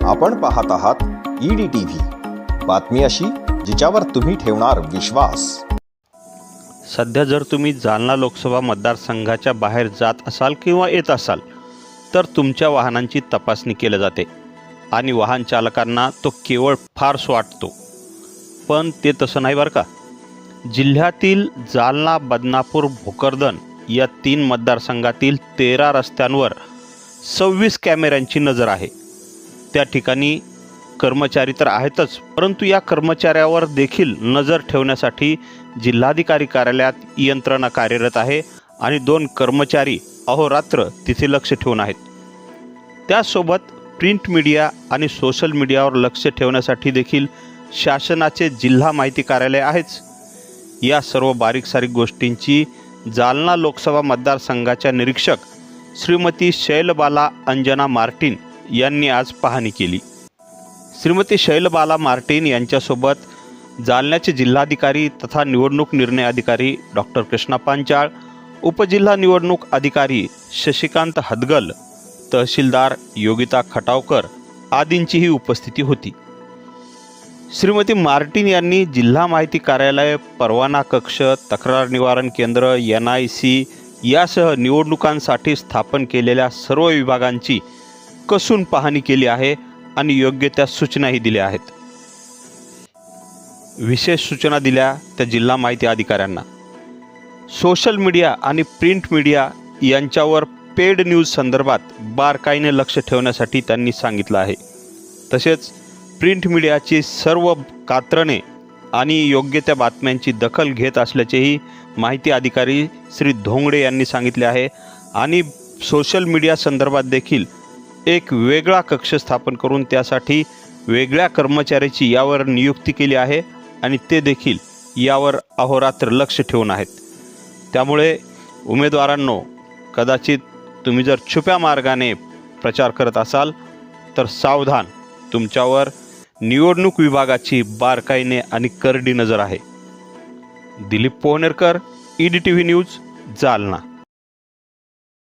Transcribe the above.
आपण पाहत आहात ईडी टी व्ही बातमी अशी जिच्यावर तुम्ही ठेवणार विश्वास. सध्या जर तुम्ही जालना लोकसभा मतदारसंघाच्या बाहेर जात असाल किंवा येत असाल तर तुमच्या वाहनांची तपासणी केली जाते आणि वाहन चालकांना तो केवळ फार्स वाटतो. पण ते तसं नाही बरं का? जिल्ह्यातील जालना बदनापूर भोकरदन या तीन मतदारसंघातील तेरा रस्त्यांवर सव्वीस कॅमेऱ्यांची नजर आहे. त्या ठिकाणी कर्मचारी तर आहेतच परंतु या कर्मचाऱ्यावर देखील नजर ठेवण्यासाठी जिल्हाधिकारी कार्यालयात यंत्रणा कार्यरत आहे आणि दोन कर्मचारी अहोरात्र तिथे लक्ष ठेवून आहेत. त्यासोबत प्रिंट मीडिया आणि सोशल मीडियावर लक्ष ठेवण्यासाठी देखील शासनाचे जिल्हा माहिती कार्यालय आहेच. या सर्व बारीक सारीक गोष्टींची जालना लोकसभा मतदारसंघाच्या निरीक्षक श्रीमती शैलबाला अंजना मार्टिन यांनी आज पाहणी केली. श्रीमती शैलबाला मार्टिन यांच्यासोबत जालन्याचे जिल्हाधिकारी तथा निवडणूक निर्णय अधिकारी डॉक्टर कृष्णा पांचाळ उपजिल्हा निवडणूक अधिकारी शशिकांत हदगल तहसीलदार योगिता खटावकर आदींचीही उपस्थिती होती. श्रीमती मार्टिन यांनी जिल्हा माहिती कार्यालय परवाना कक्ष तक्रार निवारण केंद्र एन आय सी यासह निवडणुकांसाठी स्थापन केलेल्या सर्व विभागांची कसून पाहणी केली आहे आणि योग्य त्या सूचनाही दिल्या आहेत. विशेष सूचना दिल्या त्या जिल्हा माहिती अधिकाऱ्यांना. सोशल मीडिया आणि प्रिंट मीडिया यांच्यावर पेड न्यूज संदर्भात बारकाईने लक्ष ठेवण्यासाठी त्यांनी सांगितलं आहे. तसेच प्रिंट मीडियाची सर्व कात्रणे आणि योग्य त्या बातम्यांची दखल घेत असल्याचेही माहिती अधिकारी श्री धोंगडे यांनी सांगितले आहे आणि सोशल मीडिया संदर्भात देखील एक वेगळा कक्ष स्थापन करून त्यासाठी वेगळ्या कर्मचाऱ्याची यावर नियुक्ती केली आहे आणि ते देखील यावर अहोरात्र लक्ष ठेवून आहेत. त्यामुळे उमेदवारांनो कदाचित तुम्ही जर छुप्या मार्गाने प्रचार करत असाल तर सावधान तुमच्यावर निवडणूक विभागाची बारकाईने आणि करडी नजर आहे. Dilip Pohanerkar E D T V news Jalna.